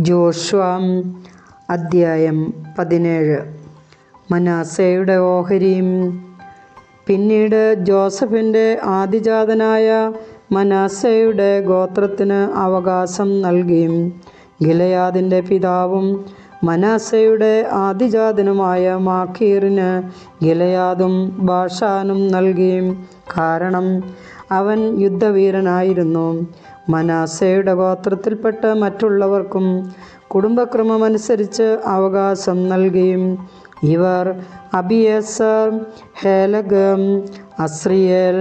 ജോഷ്വാം അദ്ധ്യായം പതിനേഴ്. മനാസയുടെ ഓഹരിയും. പിന്നീട് ജോസഫിന്റെ ആദിജാതനായ മനാസയുടെ ഗോത്രത്തിന് അവകാശം നൽകിയും ഗിലയാദിന്റെ പിതാവും മനാസയുടെ ആദിജാതനുമായ മാഖീറിന് ഗിലയാദും ബാഷാനും നൽകിയും കാരണം അവൻ യുദ്ധവീരനായിരുന്നു. മനാസയുടെ ഗോത്രത്തിൽപ്പെട്ട മറ്റുള്ളവർക്കും കുടുംബക്രമമനുസരിച്ച് അവകാശം നൽകിയും ഇവർ അബിയേസർ ഹേലഗം അസ്രിയേൽ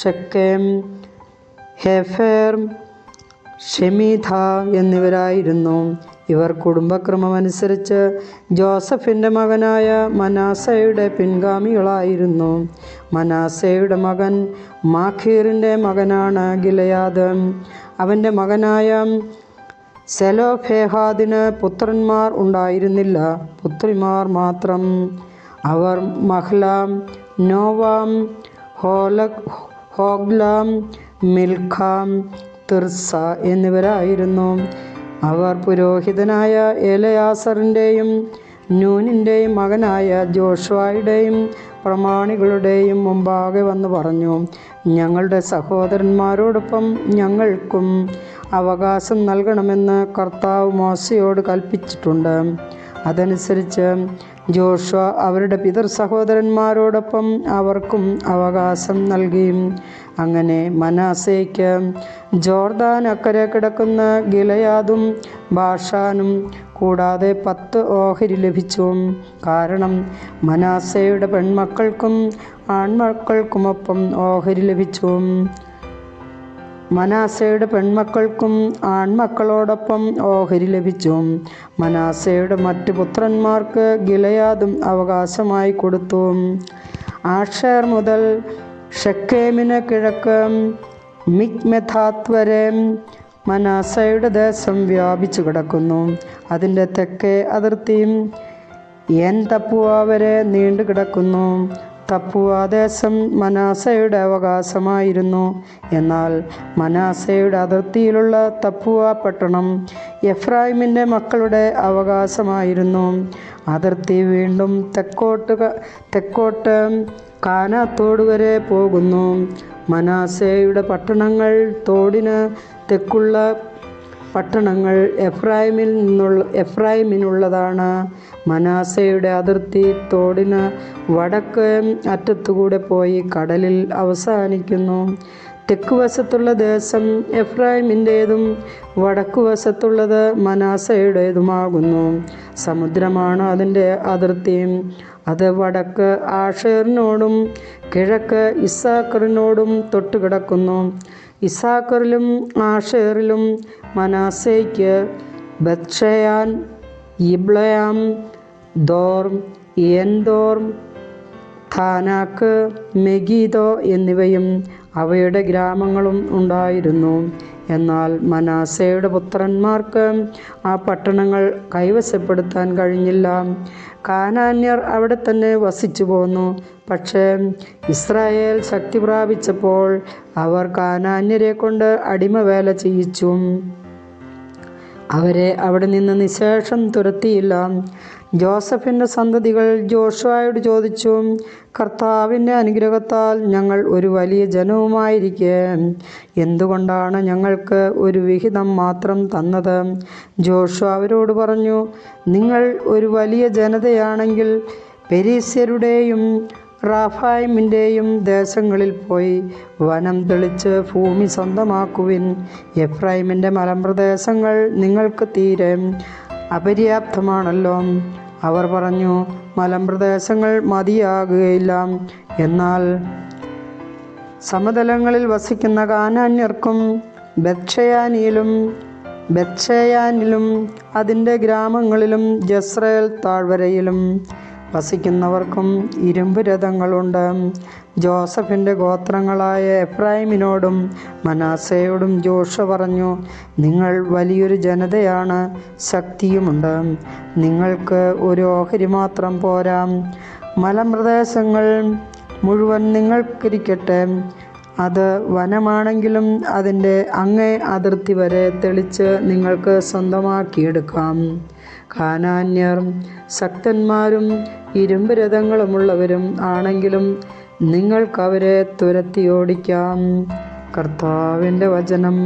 ഷക്കേം ഹെഫേർ ഷെമീഥ എന്നിവരായിരുന്നു. ഇവർ കുടുംബക്രമമനുസരിച്ച് ജോസഫിന്റെ മകനായ മനാസയുടെ പിൻഗാമികളായിരുന്നു. മനാസയുടെ മകൻ മാഖീറിന്റെ മകനാണ് ഗിലയാദ്. അവന്റെ മകനായ സെലോഫേഹാദിന് പുത്രന്മാർ ഉണ്ടായിരുന്നില്ല. പുത്രിമാർ മാത്രം. അവർ മഹ്ലാം നോവാം ഹോലക് ഹോഗ്ലാം മിൽഖാം തിർസ എന്നിവരായിരുന്നു. അവർ പുരോഹിതനായ ഏലയാസറിന്റെയും നൂനിന്റെയും മകനായ ജോഷ്വായുടെയും പ്രമാണികളുടെയും മുമ്പാകെ വന്ന് പറഞ്ഞു ഞങ്ങളുടെ സഹോദരന്മാരോടൊപ്പം ഞങ്ങൾക്കും അവകാശം നൽകണമെന്ന് കർത്താവ് മോശയോട് കൽപ്പിച്ചിട്ടുണ്ട്. അതനുസരിച്ച് ജോഷ്വ അവരുടെ പിതൃ സഹോദരന്മാരോടൊപ്പം അവർക്കും അവകാശം നൽകി. അങ്ങനെ മനാസയ്ക്ക് ജോർദാൻ അക്കരെ കിടക്കുന്ന ഗിലയാദും ബാഷാനും കൂടാതെ പത്ത് ഓഹരി ലഭിച്ചു. കാരണം മനാസയുടെ പെൺമക്കൾക്കും ആൺമക്കൾക്കുമൊപ്പം ഓഹരി ലഭിച്ചു. മനാസയുടെ പെൺമക്കൾക്കും ആൺമക്കളോടൊപ്പം ഓഹരി ലഭിച്ചു. മനാസയുടെ മറ്റു പുത്രന്മാർക്ക് ഗിലയാദും അവകാശമായി കൊടുത്തു. ആഷേർ മുതൽ ഷക്കേമിന് കിഴക്ക് മിക്മെഥാത് വരെ മനാസയുടെ ദേശം വ്യാപിച്ചു കിടക്കുന്നു. അതിന്റെ തെക്കേ അതിർത്തിയും എൻ തപ്പുവ വരെ നീണ്ടു കിടക്കുന്നു തപ്പുവ ദേശം മനാസയുടെ അവകാശമായിരുന്നു. എന്നാൽ മനാസയുടെ അതിർത്തിയിലുള്ള തപ്പുവ പട്ടണം എഫ്രാഹിമിന്റെ മക്കളുടെ അവകാശമായിരുന്നു. അതിർത്തി വീണ്ടും തെക്കോട്ട് തെക്കോട്ട് കാനാത്തോട് വരെ പോകുന്നു. മനാസയുടെ പട്ടണങ്ങൾ തോടിന് തെക്കുള്ള പട്ടണങ്ങൾ എഫ്രൈമിൽ നിന്നുള്ള എഫ്രൈമിനുള്ളതാണ് മനാസയുടെ അതിർത്തി തോടിന് വടക്ക് അറ്റത്തുകൂടെ പോയി കടലിൽ അവസാനിക്കുന്നു. തെക്ക് വശത്തുള്ള ദേശം എഫ്രായിമിന്റേതും വടക്കു വശത്തുള്ളത് മനാസയുടേതുമാകുന്നു സമുദ്രമാണ് അതിന്റെ അതിർത്തി. അത് വടക്ക് ആഷേറിനോടും കിഴക്ക് ഇസാക്കറിനോടും തൊട്ടുകിടക്കുന്നു. ഇസാക്കറിലും ആഷേറിലും മനാസയ്ക്ക് ബത്ഷയാൻ ഇബ്ലയാം ദോർം എൻദോർം ഖാനാക്ക് മെഗീദോ എന്നിവയും അവയുടെ ഗ്രാമങ്ങളും ഉണ്ടായിരുന്നു. എന്നാൽ മനാസയുടെ പുത്രന്മാർക്ക് ആ പട്ടണങ്ങൾ കൈവശപ്പെടുത്താൻ കഴിഞ്ഞില്ല. കാനാന്യർ അവിടെ തന്നെ വസിച്ചു പോന്നു. പക്ഷേ ഇസ്രായേൽ ശക്തി പ്രാപിച്ചപ്പോൾ അവർ കാനാന്യരെ കൊണ്ട് അടിമവേല ചെയ്യിച്ചു. അവരെ അവിടെ നിന്ന് നിശേഷം തുരത്തിയില്ല. ജോസഫിന്റെ സന്തതികൾ ജോഷുവായോട് ചോദിച്ചു കർത്താവിന്റെ അനുഗ്രഹത്താൽ ഞങ്ങൾ ഒരു വലിയ ജനവുമായിരിക്കെ. എന്തുകൊണ്ടാണ് ഞങ്ങൾക്ക് ഒരു വിഹിതം മാത്രം തന്നത്? ജോഷു അവരോട് പറഞ്ഞു നിങ്ങൾ ഒരു വലിയ ജനതയാണെങ്കിൽ പെരീസ്യരുടെയും റാഫായിമിന്റെയും ദേശങ്ങളിൽ പോയി വനം തെളിച്ച് ഭൂമി സ്വന്തമാക്കുവിൻ. എഫ്രൈമിന്റെ മലമ്പ്രദേശങ്ങൾ നിങ്ങൾക്ക് തീരെ അപര്യാപ്തമാണല്ലോ. അവർ പറഞ്ഞു മലമ്പ്രദേശങ്ങൾ മതിയാകുകയില്ല. എന്നാൽ സമതലങ്ങളിൽ വസിക്കുന്ന കാനാന്യർക്കും ബക്ഷയാനിയിലും ബക്ഷയാനിലും അതിന്റെ ഗ്രാമങ്ങളിലും ജസ്രയേൽ താഴ്വരയിലും വസിക്കുന്നവർക്കും ഇരുമ്പ് രഥങ്ങളുണ്ട്. ജോസഫിന്റെ ഗോത്രങ്ങളായ എഫ്രൈമിനോടും മനാസയോടും ജോഷ പറഞ്ഞു നിങ്ങൾ വലിയൊരു ജനതയാണ് ശക്തിയുമുണ്ട്. നിങ്ങൾക്ക് ഒരു ഓഹരി മാത്രം പോരാ. മലമ്പ്രദേശങ്ങൾ മുഴുവൻ നിങ്ങൾക്കിരിക്കട്ടെ. അത് വനമാണെങ്കിലും അതിന്റെ അങ്ങേ അതിർത്തി വരെ തെളിച്ച് നിങ്ങൾക്ക് സ്വന്തമാക്കിയെടുക്കാം. കാനാന്യർ ശക്തന്മാരും ഇരുമ്പ് രഥങ്ങളുമുള്ളവരും ആണെങ്കിലും നിങ്ങൾക്കവരെ തുരത്തിയോടിക്കാം. കർത്താവിന്റെ വചനം.